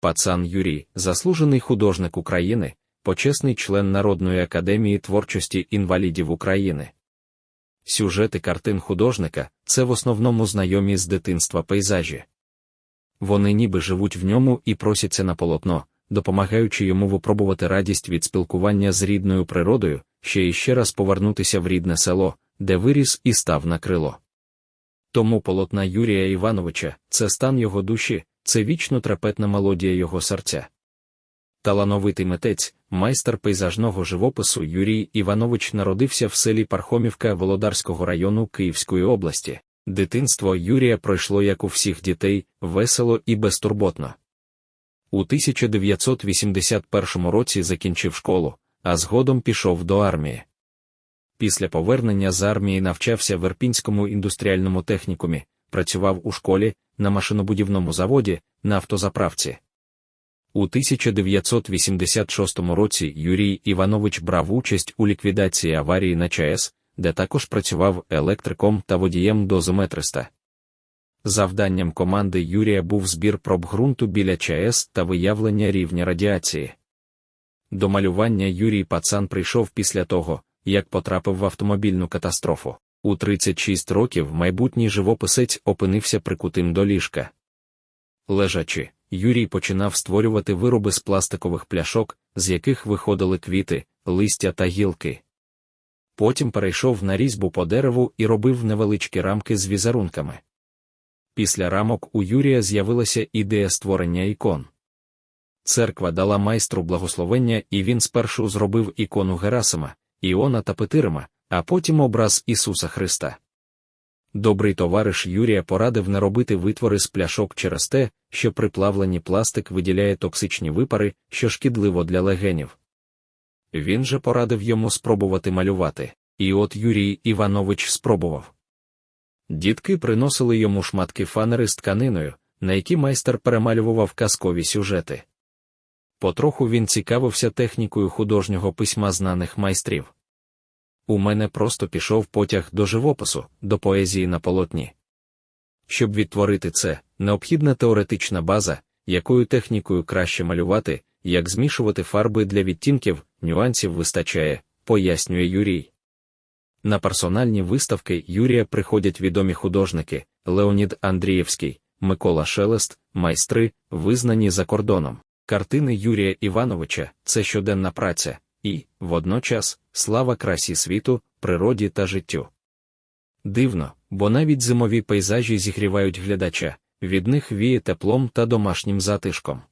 Пацан Юрій, заслужений художник України, почесний член Народної академії творчості інвалідів України. Сюжети картин художника це в основному знайомі з дитинства пейзажі. Вони ніби живуть в ньому і просяться на полотно, допомагаючи йому випробувати радість від спілкування з рідною природою, ще і ще раз повернутися в рідне село, де виріс і став на крило. Тому полотна Юрія Івановича це стан його душі, це вічно трепетна мелодія його серця. Талановитий митець, майстер пейзажного живопису Юрій Іванович народився в селі Пархомівка Володарського району Київської області. Дитинство Юрія пройшло як у всіх дітей, весело і безтурботно. У 1981 році закінчив школу, а згодом пішов до армії. Після повернення з армії навчався в Ірпінському індустріальному технікумі, працював у школі, на машинобудівному заводі, на автозаправці. У 1986 році Юрій Іванович брав участь у ліквідації аварії на ЧАЕС, де також працював електриком та водієм дозометриста. Завданням команди Юрія був збір проб ґрунту біля ЧАЕС та виявлення рівня радіації. До малювання Юрій Пацан прийшов після того, як потрапив в автомобільну катастрофу. У 36 років майбутній живописець опинився прикутим до ліжка. Лежачи, Юрій починав створювати вироби з пластикових пляшок, з яких виходили квіти, листя та гілки. Потім перейшов на різьбу по дереву і робив невеличкі рамки з візерунками. Після рамок у Юрія з'явилася ідея створення ікон. Церква дала майстру благословення, і він спершу зробив ікону Герасима, Іона та Петирима, а потім образ Ісуса Христа. Добрий товариш Юрія порадив не робити витвори з пляшок через те, що при плавленні пластик виділяє токсичні випари, що шкідливо для легенів. Він же порадив йому спробувати малювати, і от Юрій Іванович спробував. Дітки приносили йому шматки фанери з тканиною, на які майстер перемалював казкові сюжети. Потроху він цікавився технікою художнього письма знаних майстрів. У мене просто пішов потяг до живопису, до поезії на полотні. Щоб відтворити це, необхідна теоретична база, якою технікою краще малювати, як змішувати фарби для відтінків, нюансів вистачає, пояснює Юрій. На персональні виставки Юрія приходять відомі художники Леонід Андрієвський, Микола Шелест, майстри, визнані за кордоном. Картини Юрія Івановича це щоденна праця, і, водночас, слава красі світу, природі та життю. Дивно, бо навіть зимові пейзажі зігрівають глядача, від них віє теплом та домашнім затишком.